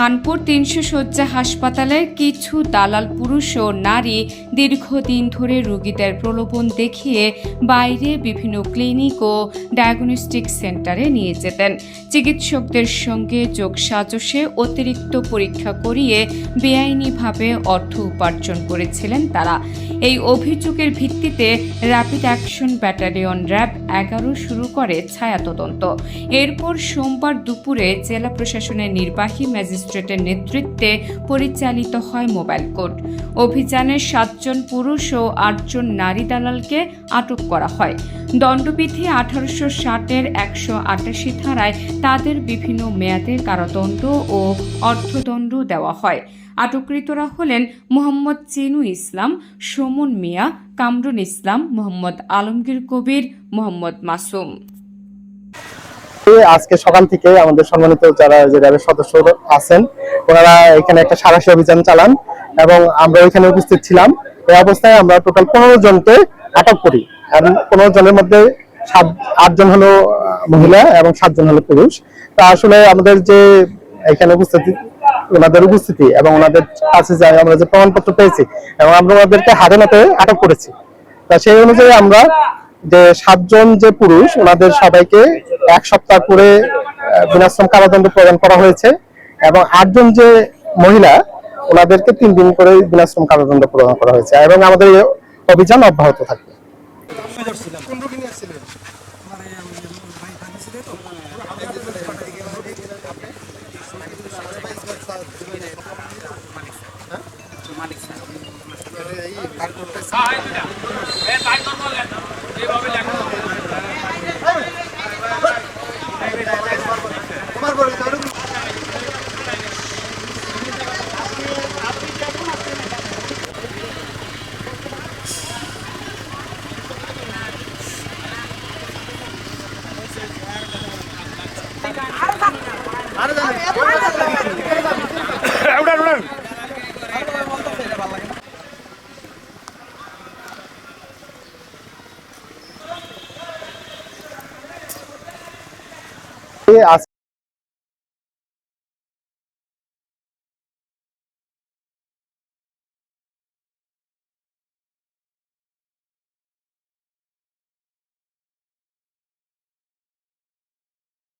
খানপুর তিনশো শয্যা হাসপাতালে কিছু দালাল পুরুষ ও নারী দীর্ঘদিন ধরে রোগীদের প্রলোভন দেখিয়ে বাইরে বিভিন্ন ক্লিনিক ও ডায়াগনস্টিক সেন্টারে নিয়ে যেতেন। চিকিৎসকদের সঙ্গে যোগ সাজসে অতিরিক্ত পরীক্ষা করিয়ে বেআইনিভাবে অর্থ উপার্জন করেছিলেন তারা। এই অভিযোগের ভিত্তিতে র্যাপিড অ্যাকশন ব্যাটালিয়ন র্যাব এগারো শুরু করে ছায়া তদন্ত এরপর সোমবার দুপুরে জেলা প্রশাসনের নির্বাহী ম্যাজিস্ট্রেটের নেতৃত্বে পরিচালিত হয় মোবাইল কোর্ট। অভিযানে সাতজন পুরুষ ও আটজন নারী দালালকে আটক করা হয়। দণ্ডবিধি আঠারোশো ষাটের একশো আটাশি ধারায় তাদের বিভিন্ন মেয়াদের কারাদণ্ড ও অর্থদণ্ড দেওয়া হয়। আটককৃতরা হলেন মোহাম্মদ চিনু ইসলাম, সুমন মিয়া কামরুন ইসলাম, মোহাম্মদ আলমগীর কবির, মোহাম্মদ মাসুম। আজকে সকাল থেকে আমাদের সম্মানিত যারা যে র্যাবের সদস্য আছেন, ওনারা এখানে একটা সারাশি অভিযান চালান এবং আমরা এখানে উপস্থিত ছিলাম। এই অবস্থায় আমরা টোটাল পনেরো জনকে আটক করি আর পনেরো জনের মধ্যে সাত আটজন হলো মহিলা এবং সাতজন হলো পুরুষ। তা আসলে আমাদের যে এখানে উপস্থিতি, ওনাদের উপস্থিতি এবং ওনাদের কাছে যে আমরা যে প্রমাণপত্র পেয়েছি এবং আমরা ওনাদেরকে হাতে নাতে আটক করেছি। তা সেই অনুযায়ী আমরা যে সাতজন যে পুরুষ, ওনাদের সবাইকে এক সপ্তাহ করে বিনাশ্রম কারাদণ্ড প্রদান করা হয়েছে এবং আটজন যে মহিলা, ওনাদেরকে তিন দিন করে বিনাশ্রম কারাদণ্ড প্রদান করা হয়েছে এবং আমাদের অভিযান অব্যাহত থাকবে। আজ